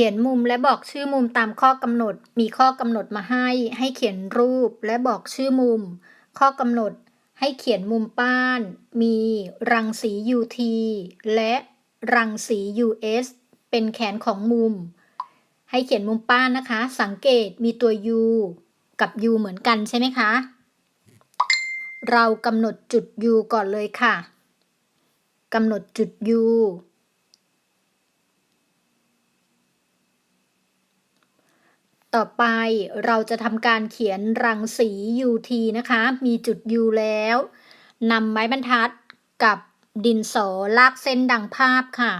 ขียนมุมและบอกชื่อมุมตามข้อกำหนด มีข้อกำหนดมาให้ ให้เขียนรูปและบอกชื่อมุม ข้อกำหนดให้เขียนมุมป้าน มีรังสี UT และรังสี US เป็นแขนของมุม ให้เขียนมุมป้านนะคะ สังเกตมีตัว U กับ U เหมือนกันใช่ไหมคะ เรากำหนดจุด U ก่อนเลยค่ะกำหนดจุด U ต่อไปเราจะทำการเขียนรังสี UT นะคะ มีจุด U แล้วนำไม้บรรทัดกับดินสอลากเส้นดังภาพค่ะ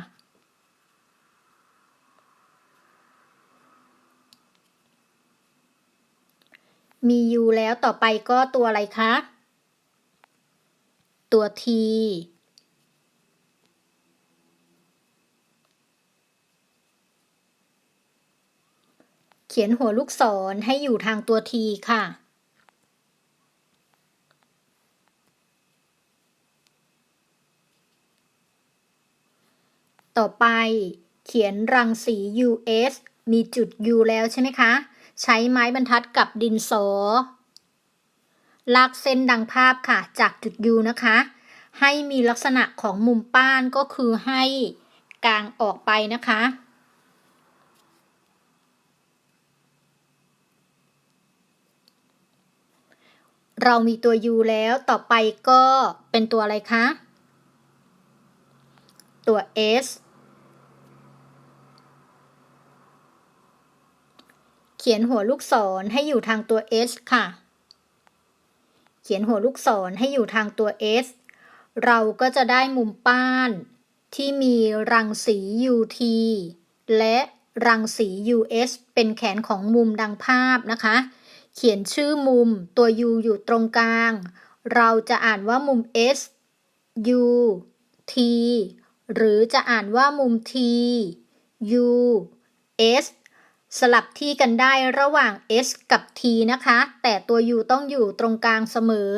มี U แล้วต่อไปก็ตัวอะไรคะ ตัว T ขียนหัวลูกศรให้อยู่ทางตัว T ค่ะ ต่อไปเขียนรังสี US มีจุด U แล้วใช่ไหมคะ ใช้ไม้บรรทัดกับดินสอ ลากเส้นดังภาพค่ะ จากจุด U นะคะ ให้มีลักษณะของมุมป้านก็คือให้กางออกไปนะคะ เรามีตัว U แล้วต่อไปก็เป็นตัวอะไรคะ ตัว S เขียนหัวลูกศรให้อยู่ทางตัว S ค่ะ เขียนหัวลูกศรให้อยู่ทางตัว S เราก็จะได้มุมป้านที่มีรังสี UT และรังสี US เป็นแขนของมุมดังภาพนะคะ เขียนชื่อมุมตัว U อยู่ตรงกลาง เราจะอ่านว่ามุม S U T หรือจะอ่านว่ามุม T U S สลับที่กันได้ระหว่าง S กับ T นะคะ แต่ตัว U ต้องอยู่ตรงกลางเสมอ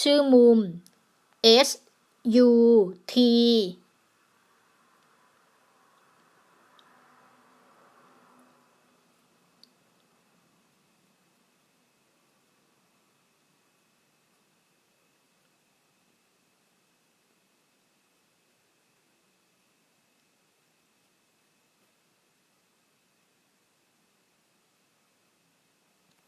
ชื่อมุม S U T